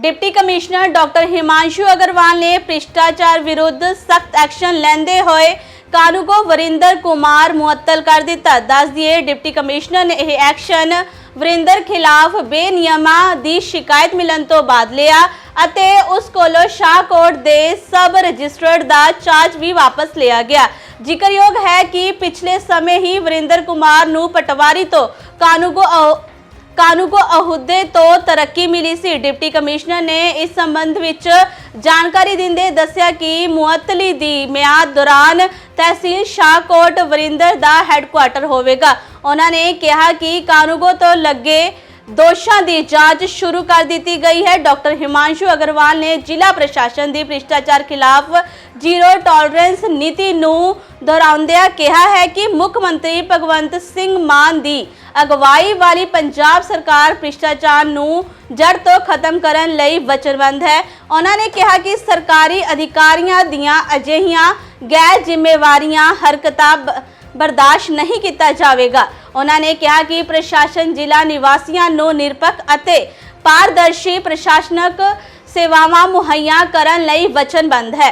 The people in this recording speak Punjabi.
Deputy commissioner doctor Himanshu Agarwal ਨੇ ਭ੍ਰਿਸ਼ਟਾਚਾਰ ਵਿਰੁੱਧ ਸਖਤ ਐਕਸ਼ਨ ਲੈਂਦੇ ਹੋਏ ਕਾਨੂੰਗੋ ਵਰਿੰਦਰ ਕੁਮਾਰ ਮੁਅੱਤਲ ਕਰ ਦਿੱਤਾ। ਦੱਸ ਦਈਏ, ਡਿਪਟੀ ਕਮਿਸ਼ਨਰ ਨੇ ਇਹ ਐਕਸ਼ਨ ਵਰਿੰਦਰ ਖਿਲਾਫ ਬੇਨਿਯਮਾਂ ਦੀ ਸ਼ਿਕਾਇਤ ਮਿਲਣ ਤੋਂ ਬਾਅਦ ਲਿਆ ਅਤੇ ਉਸ ਕੋਲੋਂ ਸ਼ਾਹਕੋਟ ਦੇ ਸਬ ਰਜਿਸਟਰਡ ਦਾ ਚਾਰਜ ਵੀ ਵਾਪਸ ਲਿਆ ਗਿਆ। ਜ਼ਿਕਰਯੋਗ ਹੈ ਕਿ ਪਿਛਲੇ ਸਮੇਂ ਹੀ ਵਰਿੰਦਰ ਕੁਮਾਰ ਨੂੰ ਪਟਵਾਰੀ ਤੋਂ ਕਾਨੂੰਗੋ ਅਹ- ਕਾਨੂੰਗੋ ਅਹੁਦੇ ਤੋਂ ਤਰੱਕੀ ਮਿਲੀ ਸੀ। ਡਿਪਟੀ ਕਮਿਸ਼ਨਰ ਨੇ ਇਸ ਸੰਬੰਧ ਵਿੱਚ ਜਾਣਕਾਰੀ ਦਿੰਦੇ ਦੱਸਿਆ ਕਿ ਮੁਅੱਤਲੀ ਦੀ ਮਿਆਦ ਦੌਰਾਨ ਤਹਿਸੀਲ ਸ਼ਾਹਕੋਟ ਵਰਿੰਦਰ ਦਾ ਹੈੱਡਕੁਆਟਰ ਹੋਵੇਗਾ। ਉਹਨਾਂ ਨੇ ਕਿਹਾ ਕਿ ਕਾਨੂੰਗੋ ਤੋਂ ਲੱਗੇ ਦੋਸ਼ਾਂ ਦੀ ਜਾਂਚ ਸ਼ੁਰੂ ਕਰ ਦਿੱਤੀ ਗਈ ਹੈ। ਡਾਕਟਰ ਹਿਮਾਂਸ਼ੂ ਅਗਰਵਾਲ ਨੇ ਜ਼ਿਲ੍ਹਾ ਪ੍ਰਸ਼ਾਸਨ ਦੀ ਭ੍ਰਿਸ਼ਟਾਚਾਰ ਖਿਲਾਫ ਜ਼ੀਰੋ ਟੋਲਰੈਂਸ ਨੀਤੀ ਨੂੰ ਦੁਹਰਾਉਂਦਿਆਂ ਕਿਹਾ ਹੈ ਕਿ ਮੁੱਖ ਮੰਤਰੀ ਭਗਵੰਤ ਸਿੰਘ ਮਾਨ ਦੀ ਅਗਵਾਈ ਵਾਲੀ ਪੰਜਾਬ ਸਰਕਾਰ ਭ੍ਰਿਸ਼ਟਾਚਾਰ ਨੂੰ ਜੜ ਤੋਂ ਖਤਮ ਕਰਨ ਲਈ ਵਚਨਬੱਧ ਹੈ। ਉਹਨਾਂ ਨੇ ਕਿਹਾ ਕਿ ਸਰਕਾਰੀ ਅਧਿਕਾਰੀਆਂ ਦੀਆਂ ਅਜਿਹੀਆਂ ਗੈਰ ਜ਼ਿੰਮੇਵਾਰੀਆਂ ਹਰਕਤਾਂ ਬ- ਬਰਦਾਸ਼ਤ ਨਹੀਂ ਕੀਤਾ ਜਾਵੇਗਾ। ਉਹਨਾਂ ਨੇ ਕਿਹਾ ਕਿ ਪ੍ਰਸ਼ਾਸਨ ਜ਼ਿਲ੍ਹਾ ਨਿਵਾਸੀਆਂ ਨੂੰ ਨਿਰਪੱਖ ਅਤੇ ਪਾਰਦਰਸ਼ੀ ਪ੍ਰਸ਼ਾਸਨਿਕ ਸੇਵਾਵਾਂ ਮੁਹੱਈਆ ਕਰਨ ਲਈ ਵਚਨਬੱਧ ਹੈ।